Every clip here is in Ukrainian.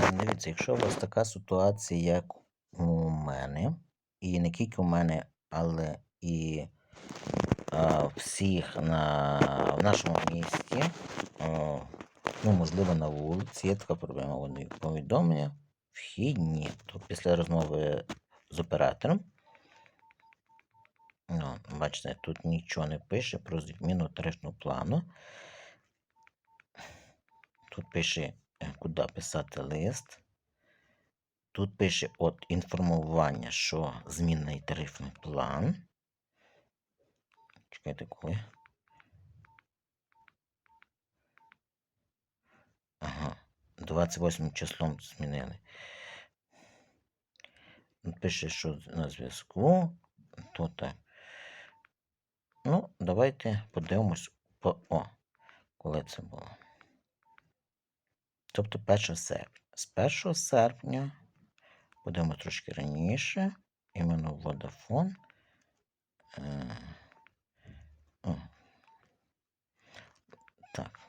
Е, Дивіться, якщо у вас така ситуація, як у мене, і не тільки у мене, але і а, всіх на, в нашому місті, а, ну, можливо, на вулиці, є така проблема. Вони повідомлення вхідні. То після розмови з оператором. Ну, бачите, тут нічого не пише про зміну тарифного плану. Тут пише, е, куди писати лист. Тут пише от інформування, що змінний тарифний план. Чекайте, коли. Ага, 28 числом змінили. Тут Пише, що на зв'язку. Тут. е, Ну, давайте подивимось по. О, коли це було. Тобто 1 серпня. З 1 серпня, подивимось трошки раніше, іменно Vodafone. Е, о, так.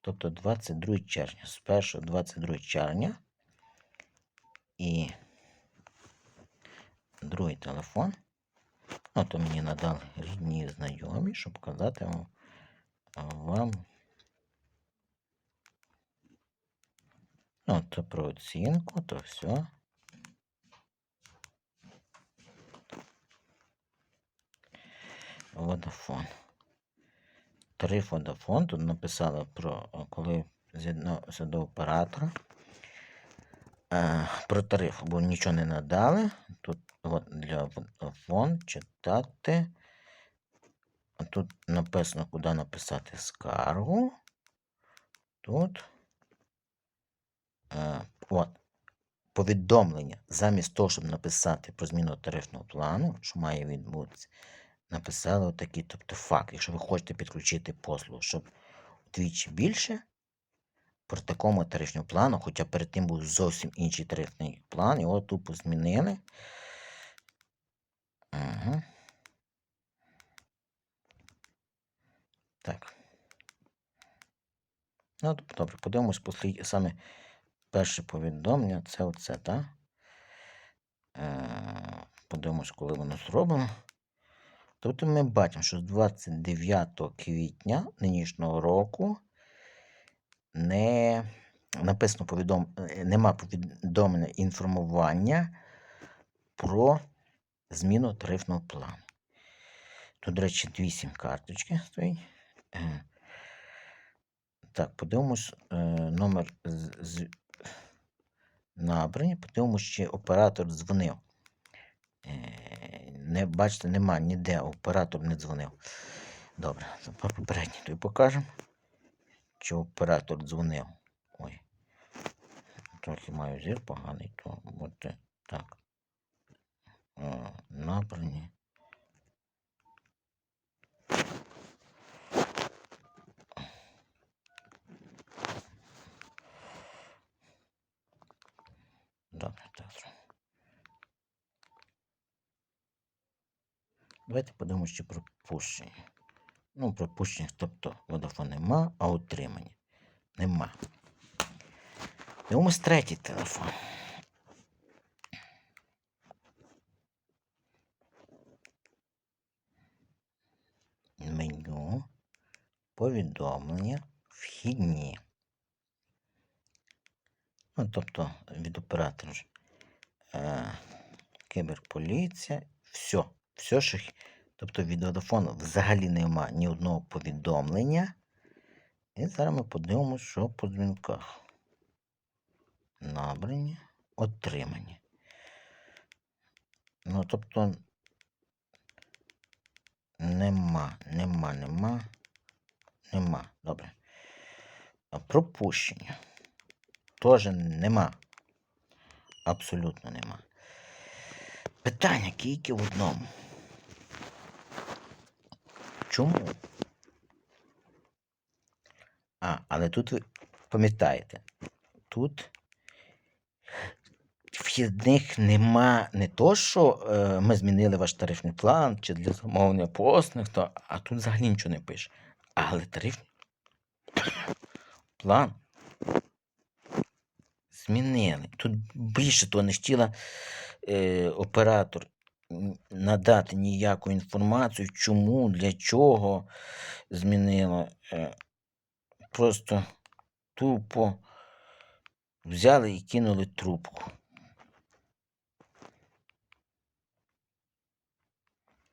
Тобто 22 червня. З 1 22 червня. І другий телефон. Ну, то мені надали рідні знайомі, щоб показати вам, вам. Ну, то про оцінку, то все. Водафон. Тариф Водафон. Тут написали про коли з'єднався до оператора. Е, про тариф, бо нічого не надали. Тут от для Vodafone читати. Тут написано, куди написати скаргу. Тут. Е, от, повідомлення. Замість того, щоб написати про зміну тарифного плану, що має відбутися, написали отакий, тобто факт. Якщо ви хочете підключити послугу, щоб вдвічі більше, при такому тарифному плану, хоча перед тим був зовсім інший тарифний план, його тупо змінили. Ага. Так. Ну, добре, подивимось послід... саме перше повідомлення. Це оце, так? Е, подивимось, коли воно зроблено. Тобто ми бачимо, що з 29 квітня нинішнього року не написано повідом... нема повідомлення інформування про зміну тарифного плану. Тут, до речі, дві сім карточки стоїть. Е, Так, подивимось е, номер з, набрані. Подивимось, чи оператор дзвонив. Е, Не, бачите, нема ніде оператор не дзвонив. Добре, попередній то покажемо. Чи оператор дзвонив. Ой. Трохи маю зір поганий, то буде так. Набрані. Добре, так. зробимо. Давайте подивимося, чи пропущення. Ну, пропущення, тобто Vodafone нема, а утримання нема. Дивимось третій телефон. Меню, повідомлення, вхідні. Ну, тобто від оператора. Е, кіберполіція, все. Все, х- Тобто від Vodafone взагалі нема ні одного повідомлення. І зараз ми подивимося, що по дзвінках. Набрані, отримані. Ну, тобто. Нема, нема, нема. Нема. Добре. Пропущення. Теж нема. Абсолютно нема. Питання тільки в одному. Чому? А, але тут ви пам'ятаєте, тут вхідних нема не то, що е, ми змінили ваш тарифний план чи для замовлення послуг, то, а тут взагалі нічого не пише. Але тарифний план змінили. Тут більше того не хотіла е, оператор надати ніяку інформацію, чому, для чого змінило. Е, просто тупо взяли і кинули трубку.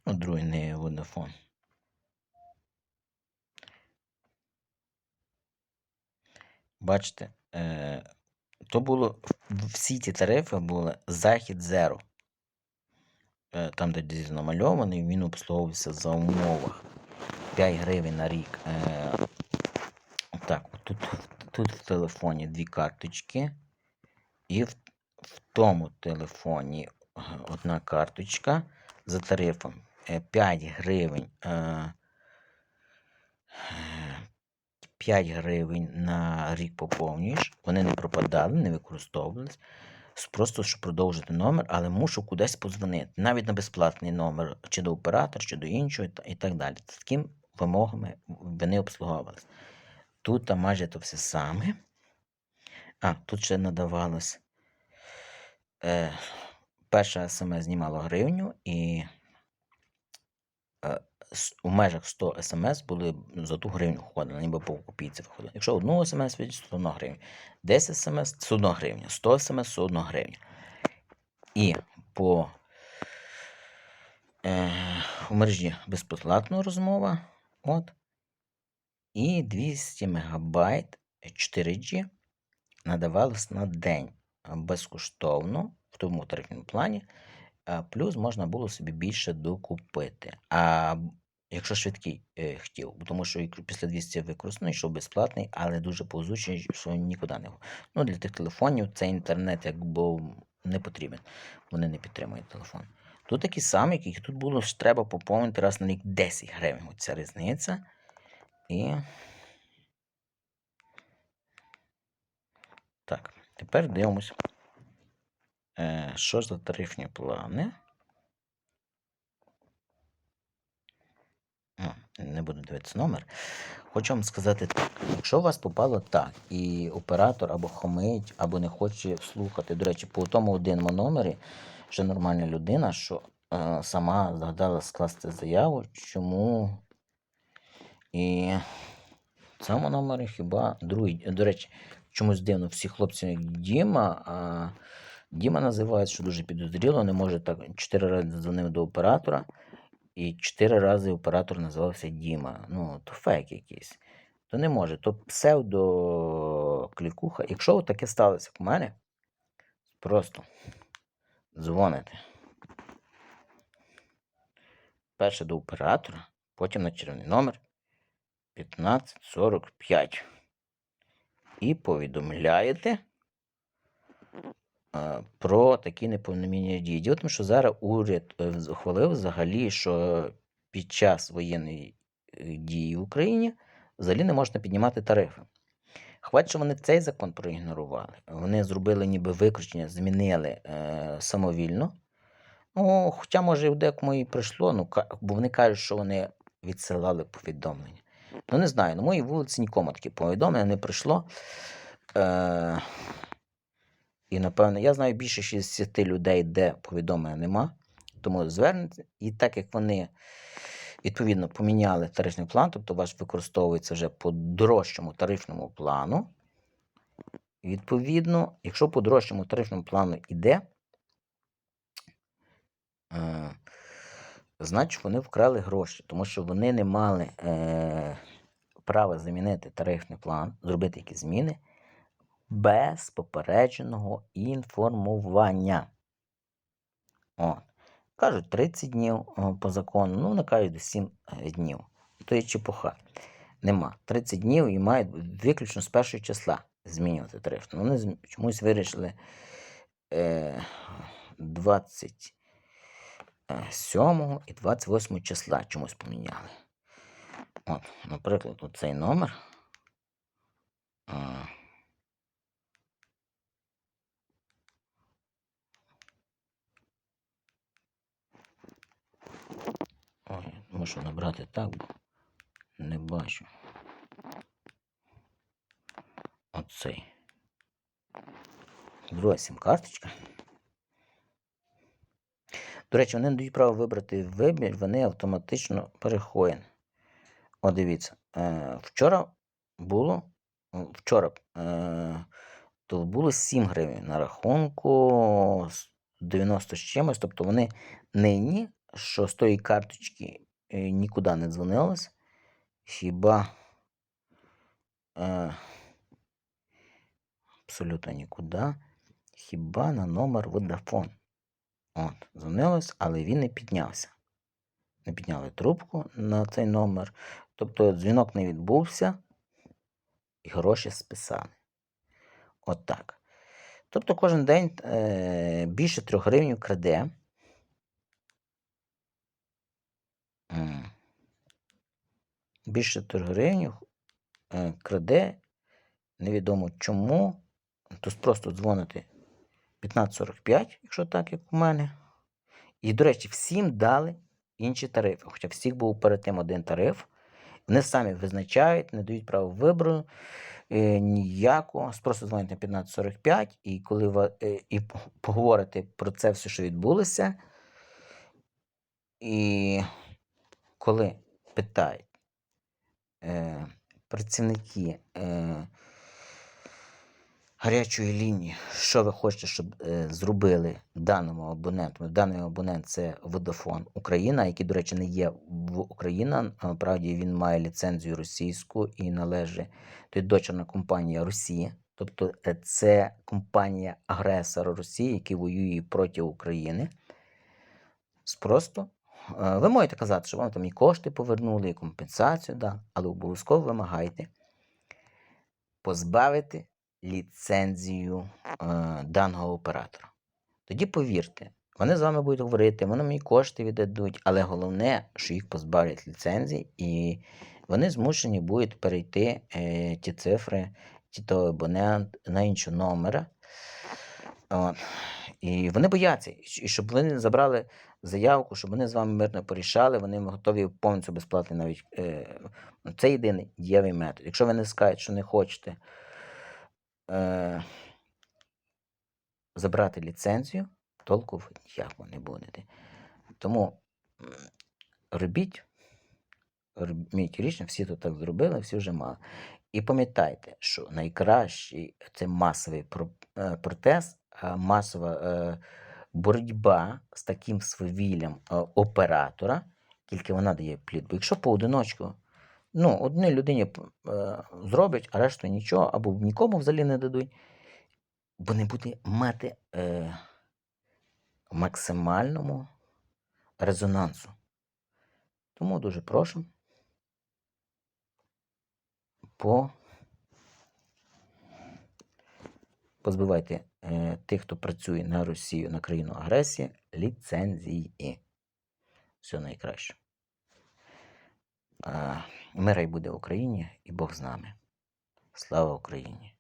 Ну, другий не Vodafone. Бачите, е, то було всі ті тарифи були захід зеро. Е, там, де десь намальований, він обслуговувався за умовах 5 гривень на рік. Е, так, тут, тут в телефоні дві карточки, і в, в тому телефоні е, одна карточка за тарифом е, 5 гривень. Е, 5 гривень на рік поповнюєш, вони не пропадали, не використовувались. Просто щоб продовжити номер, але мушу кудись подзвонити. Навіть на безплатний номер, чи до оператора, чи до іншого, і так далі. З такими вимогами вони обслуговувалися. Тут там майже то все саме. А, тут ще надавалось. Е, перша смс знімала гривню, і е, у межах 100 смс були за ту гривню входили, ніби по копійці виходили. Якщо одну смс відійшло, то 1 гривня. 10 смс це 1 гривня, 100 смс це 1 гривня. І по е, у мережі безплатна розмова. От. І 200 мегабайт 4G надавалось на день безкоштовно в тому тарифному плані. Плюс можна було собі більше докупити. А якщо швидкий е, хотів, тому що після 200 використано, йшов безплатний, але дуже повзучий, що нікуди не. Ну, для тих телефонів цей інтернет якби не потрібен. Вони не підтримують телефон. Тут такі самі, які тут було ж треба поповнити раз на рік 10 гривень. Оця різниця. І так, тепер дивимось, е, що за тарифні плани. О, Не буду дивитися номер. Хочу вам сказати так: якщо у вас попало так, і оператор або хомить, або не хоче слухати, до речі, по тому одному номері ще нормальна людина, що е, сама згадала скласти заяву, чому і в цьому номері хіба другий. До речі, чомусь дивно, всі хлопці Діма, а Діма називають, що дуже підозріло, не може так чотири рази дзвонив до оператора. І чотири рази оператор називався Діма. Ну, то фейк якийсь. То не може. То псевдо клікуха. Якщо таке сталося в мене, просто дзвоните. Перше до оператора, потім на червоний номер 1545. І повідомляєте про такі неповномірні дії. Діло тому, що зараз уряд е, ухвалив взагалі, що під час воєнної е, дії в Україні взагалі не можна піднімати тарифи. Хватить, що вони цей закон проігнорували. Вони зробили ніби виключення, змінили е, самовільно. Ну, хоча, може, в декому і прийшло, ну, бо вони кажуть, що вони відсилали повідомлення. Ну, не знаю, на моїй вулиці нікому таке повідомлення не прийшло. Е, і, напевно, я знаю більше 60 людей, де повідомлення нема. Тому звернете. І так як вони відповідно поміняли тарифний план, тобто ваш використовується вже по дорожчому тарифному плану. Відповідно, якщо по дорожчому тарифному плану йде, е, значить вони вкрали гроші, тому що вони не мали е, права замінити тарифний план, зробити якісь зміни без попередженого інформування. От. Кажуть 30 днів по закону, ну вони кажуть 7 днів. То є чепуха. Нема. 30 днів і мають виключно з першого числа змінювати тариф. Ну, вони чомусь вирішили е, 27 і 28 числа чомусь поміняли. От, наприклад, оцей номер. Можу набрати так, бо не бачу. Оцей. Друга сім-карточка. До речі, вони дають право вибрати вибір, вони автоматично переходять. О, дивіться. Е, вчора було. Вчора е, то було 7 гривень на рахунку 90 з чимось. Тобто вони нині, що з тої карточки нікуди не дзвонилось. Хіба е, абсолютно нікуди. Хіба на номер Vodafone. От, дзвонилось, але він не піднявся. Не підняли трубку на цей номер. Тобто дзвінок не відбувся і гроші списали. От так. Тобто кожен день е, більше 3 гривень краде. Більше 3 гривень е, краде. Невідомо чому. Тобто просто дзвоните 1545, якщо так, як у мене. І, до речі, всім дали інші тарифи. Хоча всіх був перед тим один тариф. Вони самі визначають, не дають право вибору е, ніякого. Просто дзвонять на 1545, і коли ви е, і поговорите про це все, що відбулося. І коли питають е, працівники е, гарячої лінії, що ви хочете, щоб е, зробили даному абоненту. Даний абонент це Vodafone Україна, який, до речі, не є в Україна. Насправді він має ліцензію російську і належить є дочерна компанія Росії. Тобто е, це компанія агресора Росії, який воює проти України. Просто е, ви можете казати, що вам там і кошти повернули, і компенсацію, да, але обов'язково вимагайте позбавити ліцензію е, даного оператора. Тоді повірте, вони з вами будуть говорити, вони мені кошти віддадуть, але головне, що їх позбавлять ліцензії, і вони змушені будуть перейти е, ті цифри, ті то абонент на іншого номера. От. І вони бояться, і щоб вони забрали заявку, щоб вони з вами мирно порішали, вони готові повністю безплатно навіть. Е, це єдиний дієвий метод. Якщо ви не скажете, що не хочете е, забрати ліцензію, толку ви ніякого не будете. Тому робіть, робіть рішення, всі тут так зробили, всі вже мали. І пам'ятайте, що найкращий це масовий е, протест, масова е, боротьба з таким свавіллям е, оператора, тільки вона дає плід. Бо якщо поодиночку, ну, одній людині е, зроблять, а решту нічого, або нікому взагалі не дадуть, бо не буде мати максимальному резонансу. Тому дуже прошу по позбивайте тих, хто працює на Росію, на країну агресії, ліцензії. Все найкраще. Мирай буде в Україні, і Бог з нами. Слава Україні!